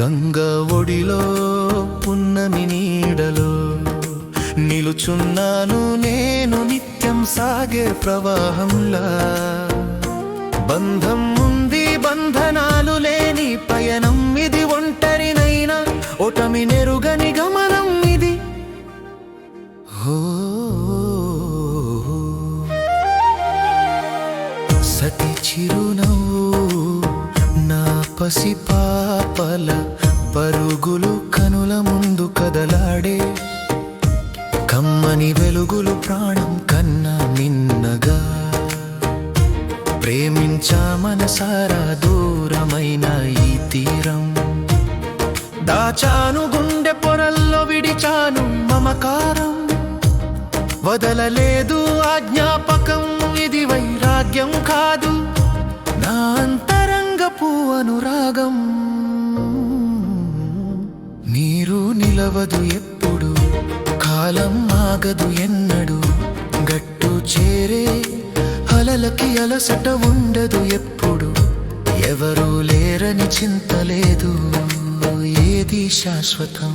గంగ ఒడిలో పున్నమి నీడలో నిలుచున్నాను నేను నిత్యం సాగే ప్రవాహంలా. బంధం ఉంది బంధనాలు లేని పయనం ఇది ఒంటరినైనా ఒటమి నెరుగని గమనం ఇది. సతి చిరునవ్వు పసిపాపల పసి పాపల పరుగులు కనుల ముందు కదలాడే కమ్మని వెలుగులు ప్రాణం కన్నా నిన్నగా. ప్రేమించా మనసారా దూరమైన ఈ తీరం. దాచాను గుండె పొరల్లో విడిచాను మమకారం. వదలలేదు ఆజ్ఞాపకం ఇది వైరాగ్యం కాదు. నా అంతరంగపు అనురాగం. నీరు నిలవదు ఎప్పుడు కాలం ఆగదు ఎన్నడు. గట్టు చేరే అలలకి అలసట ఉండదు ఎప్పుడు. ఎవరూ లేరని చింతలేదు ఏది శాశ్వతం?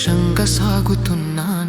సంతోషంగా సాగుతున్నా.